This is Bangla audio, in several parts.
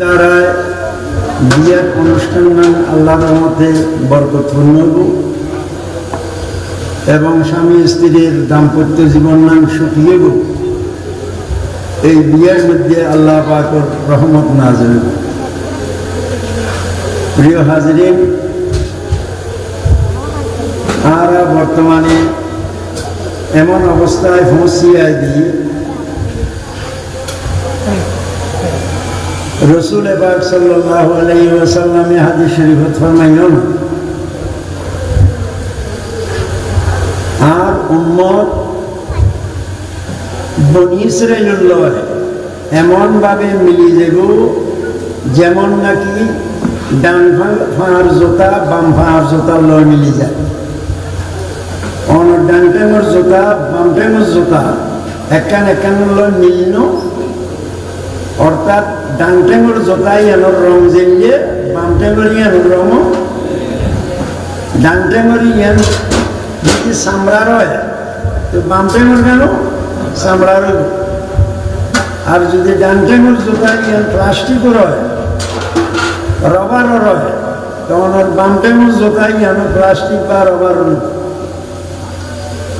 দ্বারায় বিয়ের অনুষ্ঠান আল্লাহর মতে বরকতপূর্ণ হইব এবং স্বামী স্ত্রীর দাম্পত্য জীবন নাম সুখী হইব এই বিয়ের মধ্যে আল্লাহ পাকর রহমত নাজল হইব। প্রিয় হাজরিন, আমরা বর্তমানে এমন অবস্থায় পৌঁছিয়ে দিই রসুল এবার সাল্লাহ আলাই ওসাল্লামে হাদিস শরীফত ফরমাইন আর উম্মত বনি ইসরায়েলুল্লাহ এমনভাবে মিলি যাব যেমন নাকি ডান ফাঁড় জোতা, বাম ফাঁড় জোতা লয় মিলি যায়। অন ডান জোতা, বাম জোতা একান একান লয় মিলন, অর্থাৎ ডান টাইমর জোতাই রং জেলিয়ে বাম ইয়ানোর রং টাইমর ইয়ান যদি চামড়া রয় তো বাম কেন? চামড়া রইব আর যদি ডান জোতা ইয়ান প্লাস্টিকও রয় রবারও রয় তখন ওর বাম জোতা ইয়ানো প্লাস্টিক বা রবার রইব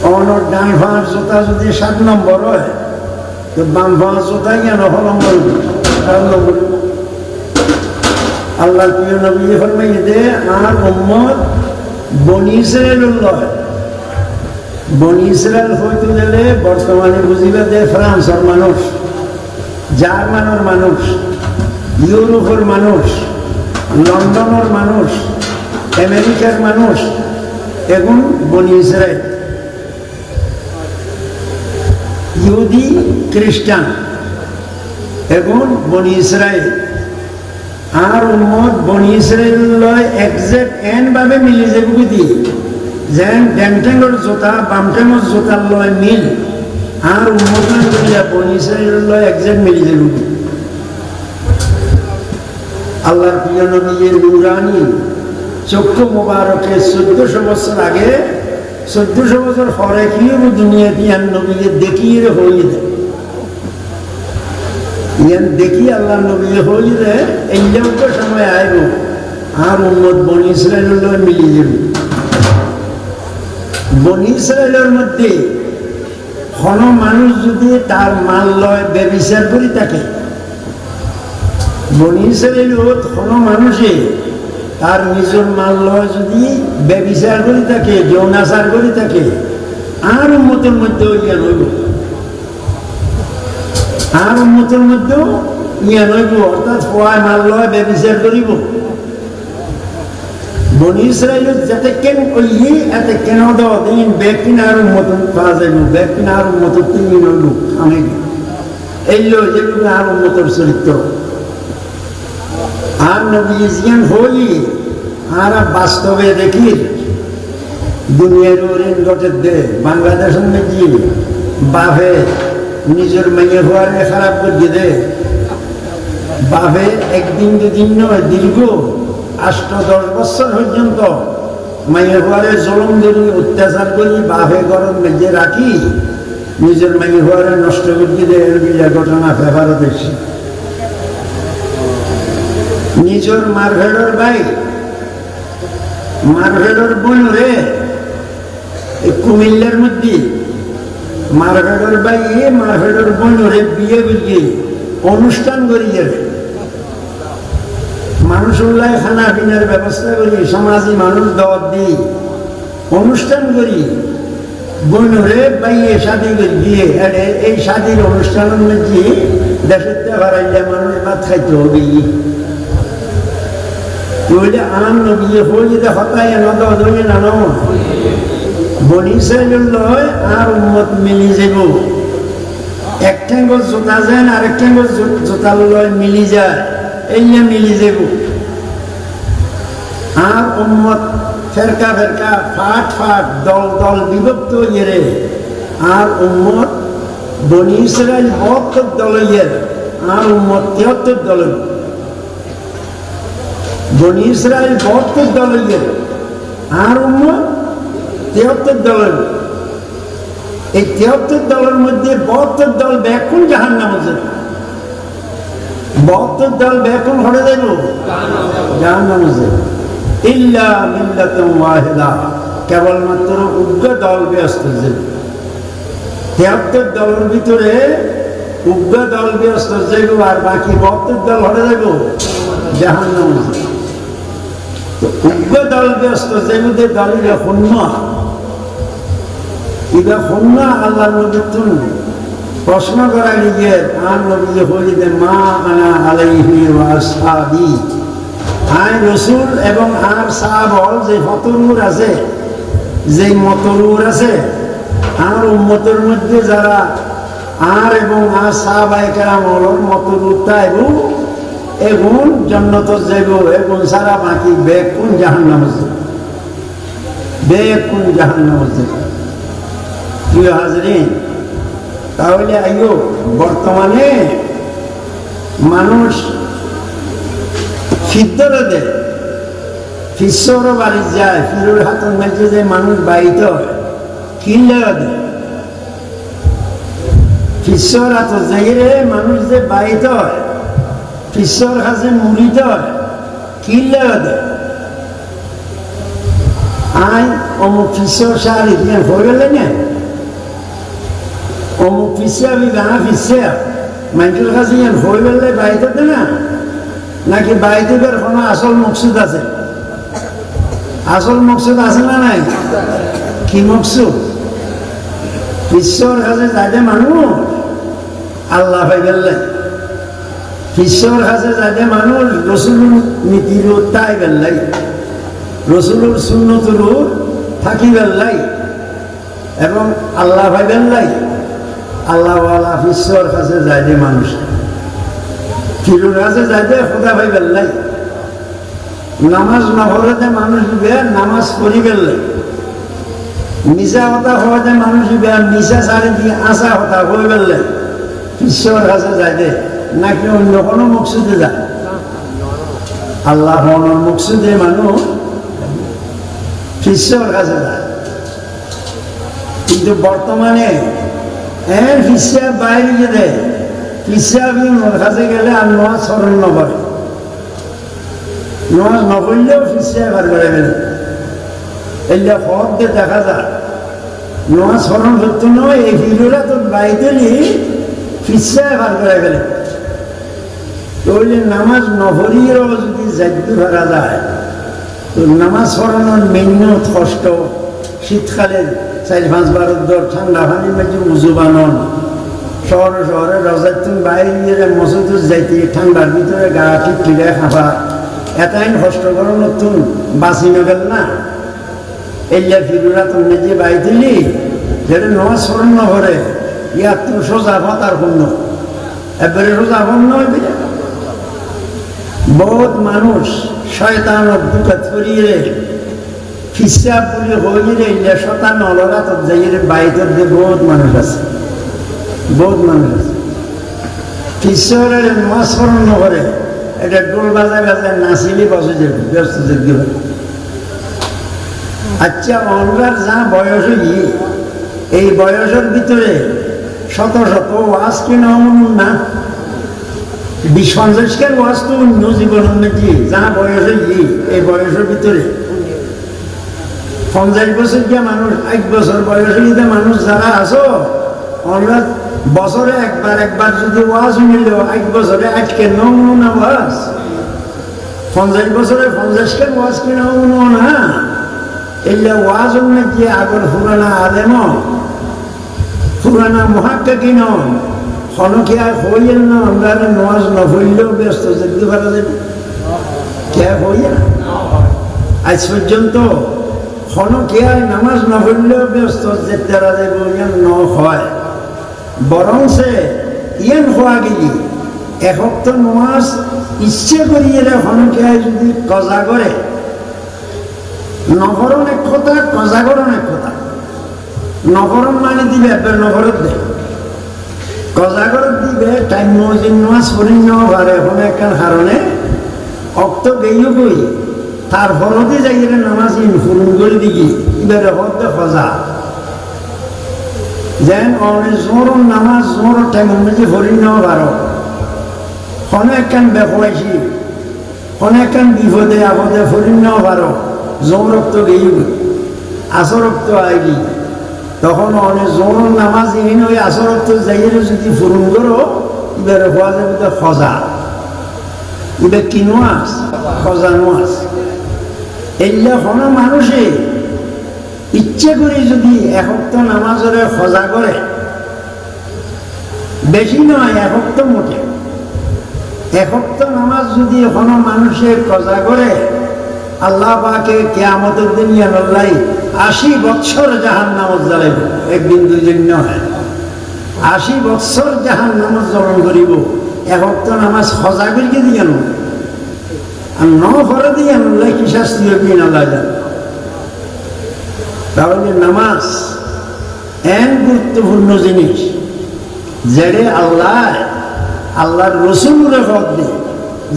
অনর ডান ভাঁড় জোতা যদি সাত নম্বর হয়, তো বাম ভাঁড় জোতা কেন হ নম্বর সাত নম্বর আল্লাহ প্রিয় নবী ফরমাই দে আর উম্মত বনি ইসরায়েল হইতে গেলে বর্তমানে বুঝিবে যে ফ্রান্সের মানুষ, জার্মানের মানুষ, ইউরোপের মানুষ, লন্ডনের মানুষ, আমেরিকার মানুষ এখন বনি ইসরায়েল। ইহুদি, খ্রিস্টান। এবং বনি ইসরায়েল আর উম্মত বনি ইসরায়েল লয় একজেক্ট এন ভাবে মিলি যাব দিয়ে যেন ড্যাংটেঙ্গর জোতা বামটেঙ্গর জোতার লয় মিল। আর উম্মত করিয়া বনি ইসরায়েল লয় একজেক্ট মিলি যাব আল্লাহর প্রিয় নবী নুরানি চক্ষু মোবারকে চোদ্দশো বছর আগে চোদ্দশো বছর পরে কি দুনিয়া ইয়ান নবীকে দেখিয়ে হইয়ে দেয় দেখি আল্লাহ নবীকে হইয়ে দেয় এইটাও তো সময় আইব। আর উন্মত বনি ইসরায়েলের লয় মিলিয়ে যাবে। বনি ইসরায়েলের মধ্যে কোন মানুষ যদি তার মাল লয় ব্যবিচার করি থাকে বনি ইসরায়েলত কোন মানুষে তার নিজের মাল লয় যদি ব্যবিচার করে থাকে যৌনাচার করে থাকে আর উন্মতের মধ্যেও ইয়া নইব আর উন্মতের মধ্যেও ইয়া নইব অর্থাৎ ফোয়ায় মাল লয় ব্যবিচার করিব। বনি ইসরায়েল যাতে কেন কইলি, এতে কেন দাও দিন? ব্যক্তিন আর উন্মত পাওয়া যাইব ব্যক্তিন আর উন্মত তিনি নইব আমি এইলো যেগুলো আর চরিত্র। আর হই, আর বাস্তবে দেখি, দুনিয়ার ওরেন গটের দে, বাংলাদেশের নাকি বাপে নিজের মেয়ে হওয়ারে খারাপ করে দে বাপে একদিন দুদিন নয়, দীর্ঘ আষ্ট দশ বছর পর্যন্ত মাইয়ে হওয়ারে জলম ধরি অত্যাচার করি বাপে গরম মেজে রাখি, নিজের মাইয়ে হওয়ারে নষ্ট করে দে এর ঘটনা পেপারও দেখছি। নিজের মারভেড়র ভাই, মারভেড়র বোন রে কুমিল্লার মধ্যে মারভেড়র ভাই এ মারভেড়র বোন রে বিয়ে অনুষ্ঠান করি যাবে মানুষ উল্লাহ খানা পিনার ব্যবস্থা করি সমাজে মানুষ দর দিই অনুষ্ঠান করি বোন রে বাইয়ে শাদি করি বিয়ে এই শাদির অনুষ্ঠানের মধ্যে দেশের হারাইলে মানুষ ভাত খাইতে হবে। বলে আন নবী হইলে হতায় নদ ধরে নানো বনি লয় আর উম্মত মিলি যাব এক ঠেঙ্গ জোতা যায় আর মিলি যায়। এইয়া মিলি যাব আর উম্মত দল দল বিভক্ত ইয়ে আর উম্মত বনি ইসরায়েল বহত্তর দল ইয়ে আর উম্মত তেহত্তর দলের বনি ইসরায়েল বহত্তর দলের আর উম্মত তেহত্তর দলের। এই তেহত্তর দলের মধ্যে বহত্তর দল ব্যাকুল জাহান নামে বহত্তর দল বেকুন হরে দেব জাহান নামে যাবে ইল্লা মিল্লাতুম ওয়াহিদা। কেবলমাত্র উগ্র দল ব্যস্ত যাবে। তেহাত্তর দলের ভিতরে উগ্র দল ব্যস্ত যাইব আর বাকি দল হরে যাব জাহান নামে যাবে উগ্র দল ব্যস্ত যেগুদের দলের শূন্য প্রশ্ন করা গিয়ে আর নবী মা আনা আলাইহি রসুল এবং আর সাহাবল যে ফতরুর আছে যে মতরুর আছে, আর উম্মতের মধ্যে যারা আর এবং আর সাহাবাই কেরামল মতরুরটা এবং এগুন জন্নত যাইব এগুন সারা বাকি বেগ কোন জাহান নামে বেগ কোন জাহান নামে প্রিয় হাজরিন, তাহলে আইও বর্তমানে মানুষ ফিদ্দরে দেয়। ফিশ্বরও বাড়ি যায় ফিরুর হাতন মেঝে যে মানুষ বাড়িতে কিনলে দেয়। ফিশ্বর হাত যাইরে মানুষ যে বাড়িতে ফিশ্বর কাছে মুড়িতে কিনলে দেয়। আই, অমুক ফিশ্বর সার ইতিহাস হয়ে গেলে না? অমুক ফিসে আমি জানা মানুষের কাছে ইয়ান হয়ে গেলে বাড়িতে না নাকি বাড়িতে বের কোনো আসল আছে আসল মকসুদ আছে না নাই কি মকসুদ ঈশ্বর কাছে যাতে মানুষ আল্লাহ হয়ে গেলে ঈশ্বর কাছে যাতে মানুষ রসুল নীতির তাই গেলাই রসুলের শূন্যতর থাকি গেলাই এবং আল্লাহ ভাই গেলাই আল্লাহওয়ালা ঈশ্বর কাছে যায় যে মানুষ। ফিরুর কাছে যায় যে খোদা ভাই গেলাই নামাজ নহরতে মানুষ বে, নামাজ পড়ি গেলাই মিশা কথা হওয়াতে মানুষ বে মিশা সারি দিয়ে আসা কথা হয়ে গেলে ঈশ্বর কাছে যায় যে নাকি অন্য কোনো মকসুদে যায়? আল্লাহ মকসুদে মানুষ ঈশ্বর কাছে যায়। কিন্তু বর্তমানে হ্যাঁ হিসাব বাইরে যে দেয় হিসাব কাছে গেলে আর নোয়া স্মরণ নকরে। নোয়া নকরলেও হিসাব বার করে গেলে। এলে হক দিয়ে দেখা যায়। নোয়া স্মরণ সত্য নয়, এই হিরোরা তো বাইতে নি হিসাব বার করে গেলে। নামাজ নভরিয়েও যদি যাইতে পারা যায়, তো নামাজ পড়ানোর মেন্যত কষ্ট শীতকালে চার পাঁচ বারোর দর ঠান্ডা পানির মাঝে উজু বানন। শহরে শহরে রজার তুমি বাইরে মসজিদ যাইতে ঠান্ডার ভিতরে গা ঠিক ঠিকে খাবা এটাই কষ্ট করো নতুন বাঁচি নগেল না। এলিয়া ফিরুরা তুমি নিজে বাই দিলি, যেটা নমাজ স্মরণ নভরে ইয়ার তো সোজা ভাতার পণ্য। এবারে সোজা পণ্য হইবে বহুত মানুষ, শয়তান দুটা ছড়িয়ে হিসাব বলে হইলে ইলে শতান অলরা তো যাইরে বাইতের দিয়ে বহুত মানুষ আছে। বহুত মানুষ আছে। ঈশ্বরের মস্মরণ করে এটা ডোল বাজা বাজা নাচিলে বসে যাবে ব্যস্ত যোগ্য আচ্ছা অনগার যা বয়স হই এই বয়সের ভিতরে শত শত ওয়াজ কিনা না বিশ পঞ্চাশকের ওয়াজ তো অন্য জীবনের নাকি যা বয়স হই এই বয়সের ভিতরে পঞ্চাশ বছর গিয়ে মানুষ, এক বছর বয়সে গিয়ে মানুষ যারা আছো আমরা বছরে একবার একবার যদি ওয়াজ শুনিল এক বছরে আজকে নমুনা ওয়াজ? পঞ্চাশ বছরে পঞ্চাশকে ওয়াজ কিনা না? এলে ওয়াজ নাকি আগর পুরানা আলেম পুরানা মহাক্কা কিন খনকিয়া হইল না, আমরা নোয়াজ নফইলেও ব্যস্ত, যেতে পারা যাবে। কে হইয়া? আজ পর্যন্ত খনকিয়ায় নামাজ না পড়লেও ব্যস্ত যে তেরা দেব ইয়ান ন হয়। বরং সে ইয়ান হওয়া গেলি। এসপ্তাহ নামাজ ইচ্ছে করিয়ে খনকিয়ায় যদি কজা করে। নগরণ এক কথা কজাগরণ এক কথা। নগরণ মানে দিবে এবার নগরত দেয় কজাগরত দিবে, টাইম মজিন নামাজ পড়ি নবার এখন একটা কারণে অক্ত গেইও গই তার ফলতে যাইলে নামাজ ইনফুরুন করে দিকি এবারে হতে খজা যেন অনে জোর, নামাজ জোর টাইম মধ্যে ভরি নেওয়া পারো অনেকখান বেফাইছি অনেকখান বিপদে, আপদে ফরিন নাও পারো জোর রক্ত গেই তখন অনেক জোর, নামাজ ইন ওই আসর রক্ত যাইলে যদি ফুরুন করো এবার হওয়া যাবে তো খজা এবার কিনো আস? খজানো আস। এগুলো কোনো মানুষে, ইচ্ছে করে যদি একক্ত নামাজরে খজা করে বেশি নয় একক্ত মোটে। একক্ত নামাজ যদি কোনো মানুষে কজা করে আল্লাহ পাকে কেয়ামতের দিন আল্লাহ আশি বৎসর জাহান নামাজ জ্বালাইব একদিন দুইদিন নয় আশি বৎসর জাহান নামাজ জ্বলন করিব। একক্ত নামাজ সজা করিকে দিয়ে ন আর ন ঘরে দিয়ে আল্লাহ কি শাস্তি হবে আল্লাহ জান। তাহলে নামাজ এক গুরুত্বপূর্ণ জিনিস আল্লাহ, আল্লাহর রসুলের হক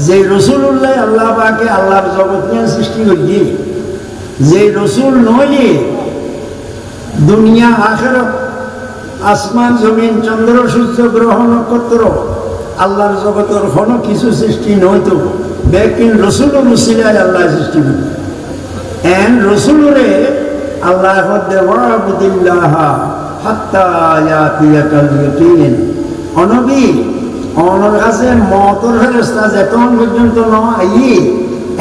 যে রসুল্লাহ আল্লাহ পাকে আল্লাহর জগৎ নিয়ে সৃষ্টি করিয়ে যে রসুল নয় দুনিয়া আখের আসমান, জমিন, চন্দ্র, সূর্য, গ্রহ, নক্ষত্র, আল্লাহর জগতের কোনো কিছু সৃষ্টি নয়তো বেকিন রসুল রসিলায় আল্লাহ সৃষ্টি করি। এন রসুলরে আল্লাহ দেওয়াবুদিল্লাহ পর্যন্ত নয়,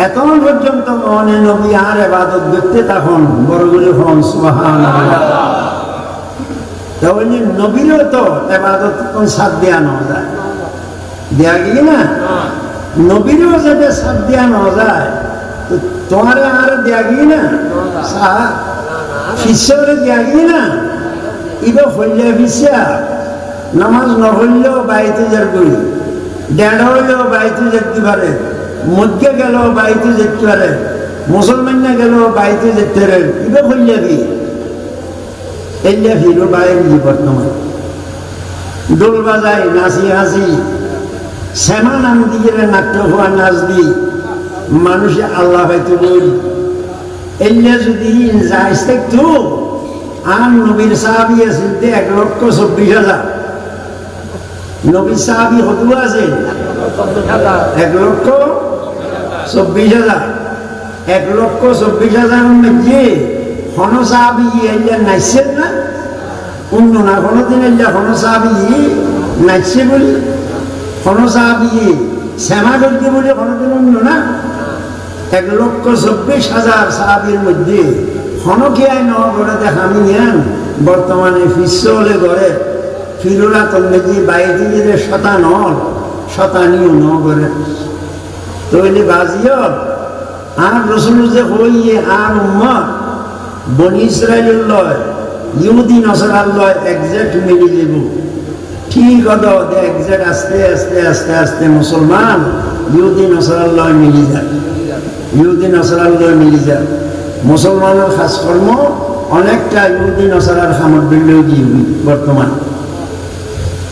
এতন নবী আর এবাদত দেখতে তখন বড় করে হন সুবাহান তাহলে নবীরও তো এবাদত সাথ দেওয়া না যায় দেয়া গিয়ে না? নবীরও যাতে সাথ দেওয়া না যায় তো তোমার আর দেয়া গিয়ে না শিষ্যরে দেয়া গিয়ে না? ইবা হইলে ফিসা নামাজ নহলেও বাড়িতে যার করি দেড় হইলেও বাড়িতে যেতে পারে মধ্যে গেল বাড়িতে যেতে পারে মুসলমান না গেল বাড়িতে যেতে পারে ইবা হইলে কি? এলিয়া ফিরো বাইরে বর্তমান দোল বাজাই নাচি হাসি শ্যামা নাম দিয়ে নাট্য হওয়া নাচ দি, মানুষে আল্লাহ হয়তো বই এলিয়া যদি যাইস তো আর নবীর সাহাবি আছিল তে এক লক্ষ চব্বিশ হাজার নবীর সাহাবি হতু আছে। এক লক্ষ চব্বিশ হাজার এক লক্ষ চব্বিশ হাজার মধ্যে হন সাহাবি এলিয়া নাইছেন না? অন্য না কোনোদিন এলিয়া হন সাহাবি নাইছে বলি। হন সাহাবি শ্যামা করতে বলে কোনোদিন অন্য না? এক লক্ষ চব্বিশ হাজার সাহাবির মধ্যে হনকিয়ায় ন গড়ে দেখামি নিয়ান বর্তমানে ফিসলে গড়ে। ফিরুলা তন্মেজি বাইরে দিলে শতানল শতানিও ন গড়ে তৈলি বাজিও, আর রসুল যে হইয়ে আর উম্মত বনি ইসরায়েল লয়, ইহুদি নসরাল লয় একজ্যাক্ট মিলি দেব। ঠিক হদ একজ্যাক্ট আস্তে আস্তে আস্তে আস্তে মুসলমান, ইহুদি নসরাল লয় মিলি যায়। ইহুদি নসরাল লয় মিলি যায়। মুসলমানের কাজকর্ম অনেকটা ইহুদি, নসারার সামগ্রীলেও দিয়ে বর্তমান।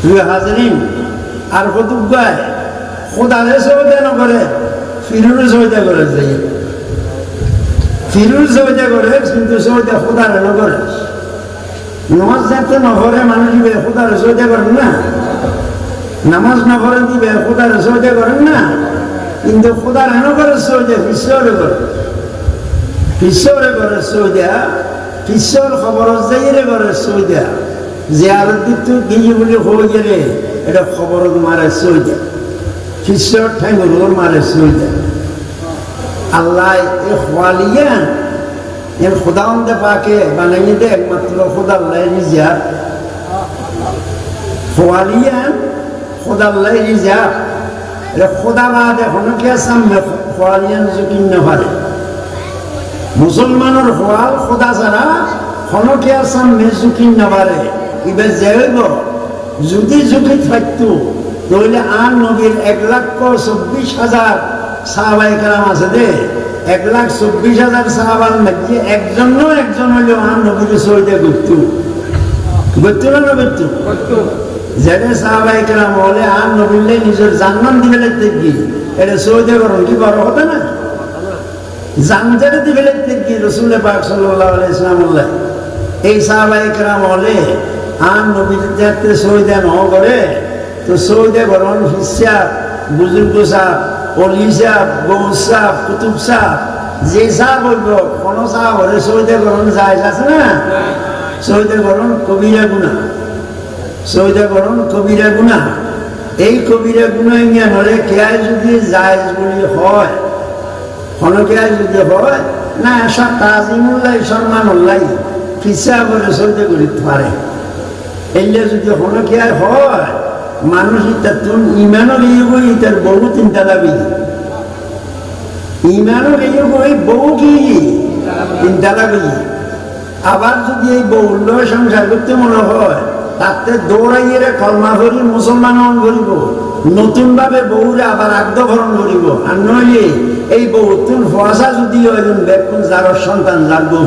তুই হাজরিন, আর কতুক গায়? খোদারে সহজে নকরে ফিরুর সহজে করে যাই ফিরুর সহজে করে, কিন্তু সহজে খোদারে নকরে নামাজ যাতে নকরে মানুষ দিবে খোদারে সহজে করেন না? নামাজ নকরে দিবে খোদারে সহজে করেন না? কিন্তু খোদারে নকরে সহজে ফিসরে করে পিছরে ঘরে সৌদিয়া পিছর খবর যাইরে ঘরে সৌদিয়া জিয়ারত দিত গিয়ে বলে হয়ে গেলে এটা খবর মারে সৌদিয়া পিছর ঠাই মারে সৌদিয়া আল্লাহ এ খোয়ালিয়ান এর খোদাউন্দে পাকে, বানাইয়ে দে, একমাত্র খোদা আল্লাহ রিজা খোয়ালিয়ান খোদা আল্লাহ রিজা এটা খোদা বাদ এখনও কে সামনে খোয়ালিয়ান জুকিন না পারে মুসলমানের হওয়াল খোদা ছাড়া খনকিয়ার সামনে ঝুঁকি নাবারে এবার যাইব যদি ঝুঁকি থাকতো, তাহলে আর নবীর এক লক্ষ চব্বিশ হাজার সাহাবাই কালাম আছে দে। এক লাখ চব্বিশ হাজার সাহাবার মধ্যে একজন একজন হইলেও আর নবীর সইতে করত করত না করত যেটা সাহাবাই কালাম হলে আর নবীলে নিজের জান্নান দিবে দেখবি এটা সইতে করুন কি বড় হবে না? জানজারে দিবে কি? রসুলের পাক সাল্লাহ ইসলামুল্লাহ এই সাহাবাই কেরাম হলে আর নবীর যাতে ন করে তো সৌদে বরণ ফিসা বুজুর্গ সাহ অলি সাহ গৌর সাহ কুতুব সাহ যে সাহ বলব, কোন সাহ হলে সৌদে গ্রহণ যায় আছে না? সৌদে গ্রহণ কবিরা গুণা। সৌদে গ্রহণ কবিরা গুণা। এই কবিরা গুণা জ্ঞান হলে কেয়ার যদি যায় বলি হয় হনকেয়ার যদি হয়, না এসব তাজিমুল্লাহ সম্মান উল্লাহ ফিসা বলে সৌদে করিতে পারে। এলে যদি হনকেয়ার হয় মানুষ ইতার তুন ইমানও গিয়ে বই ইতার বহু চিন্তা দাবি। ইমানও গিয়ে বই বহু কি চিন্তা দাবি। আবার যদি এই বহুল্য সংসার করতে মনে হয়, তাতে দৌড়াইয়ে কলমা করি মুসলমান হন করিব নতুন ভাবে বউরে আবার আগ্ধভরণ করিব আর নইলে এই বউ তুন ফসা যদি হয় বেকুন যার সন্তান যার বউ